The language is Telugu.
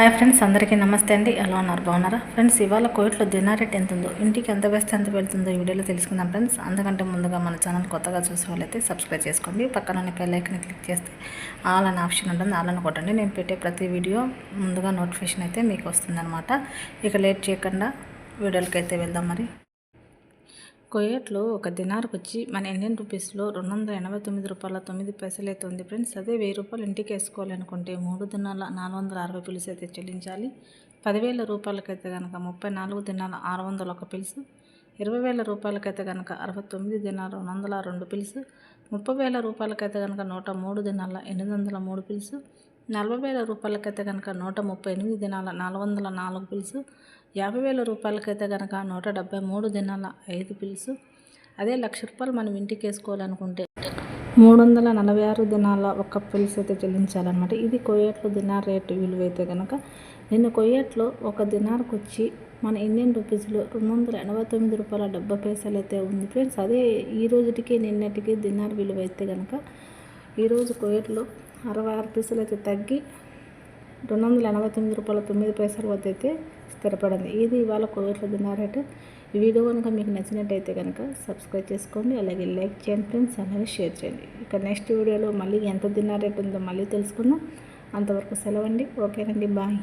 హాయ్ ఫ్రెండ్స్ అందరికీ నమస్తే అండి. ఎలా ఉన్నారు? బాగున్నారా? ఫ్రెండ్స్ ఇవాళ కోయిట్లో దినార్ రేట్ ఎంత ఉందో ఇంటికి ఎంత వేస్తే ఎంత వెళ్తుందో ఈ వీడియోలో తెలుసుకుందాం ఫ్రెండ్స్. అందుకంటే ముందుగా మన ఛానల్ కొత్తగా చూసే వాళ్ళైతే సబ్స్క్రైబ్ చేసుకోండి. పక్కన ఉన్న ఐకన్ క్లిక్ చేస్తే ఆల్ అనే ఆప్షన్ ఉంటుంది. ఆల్ అని కొట్టండి. నేను పెట్టే ప్రతి వీడియో ముందుగా నోటిఫికేషన్ అయితే మీకు వస్తుందన్నమాట. ఇక లేట్ చేయకుండా వీడియోలకి అయితే వెళ్దాం మరి. కొయ్యట్లో ఒక దినార్కి వచ్చి మన ఇండియన్ రూపీస్లో రెండు వందల ఎనభై తొమ్మిది రూపాయల తొమ్మిది పైసలు అయితే ఉంది ఫ్రెండ్స్ అదే వెయ్యి రూపాయలు ఇంటికి వేసుకోవాలనుకుంటే మూడు దినాల నాలుగు వందల అరవై పిలుసు అయితే చెల్లించాలి. పదివేల రూపాయలకైతే కనుక ముప్పై నాలుగు దినాల ఆరు వందల ఒక పిలుసు ఇరవై వేల రూపాయలకైతే కనుక అరవై తొమ్మిది దినాల రెండు వందల రెండు పిలుసు ముప్పై వేల రూపాయలకైతే కనుక నూట మూడు దినాల ఎనిమిది వందల మూడు పిలుసు నలభై వేల రూపాయలకైతే కనుక నూట ముప్పై ఎనిమిది దినాల నాలుగు వందల నాలుగు పిలుసు యాభై వేల రూపాయలకైతే కనుక నూట డెబ్బై మూడు దినాల ఐదు పిల్స్ అదే లక్ష రూపాయలు మనం ఇంటికి వేసుకోవాలనుకుంటే మూడు వందల నలభై ఆరు దినాల ఒక్క పిల్స్ అయితే చెల్లించాలన్నమాట. ఇది కొయ్యట్లో దినార్ రేటు విలువ అయితే కనుక నిన్న కొయ్యట్లో ఒక దినార్కి వచ్చి మన ఇండియన్ రూపీస్లో రెండు వందల ఎనభై తొమ్మిది రూపాయల డెబ్బై పైసలు అయితే ఉంది. ఫ్రెండ్స్ అదే ఈ రోజుటికి నిన్నటికి దినార్ విలువ అయితే కనుక ఈరోజు కొయ్యట్లో అరవై ఆరు పైసలు అయితే తగ్గి రెండు వందల ఎనభై తొమ్మిది రూపాయల తొమ్మిది పైసల వద్ద అయితే స్థిరపడింది. ఇది ఇవాళ కోవిడ్లో రేటు ఈ వీడియో కనుక మీకు నచ్చినట్టయితే కనుక సబ్స్క్రైబ్ చేసుకోండి అలాగే లైక్ చేయండి ఫ్రెండ్స్ అలాగే షేర్ చేయండి. ఇక నెక్స్ట్ వీడియోలో మళ్ళీ ఎంత తిన్నారేట్ ఉందో మళ్ళీ తెలుసుకుందాం. అంతవరకు సెలవండి. ఓకేనండి బాయ్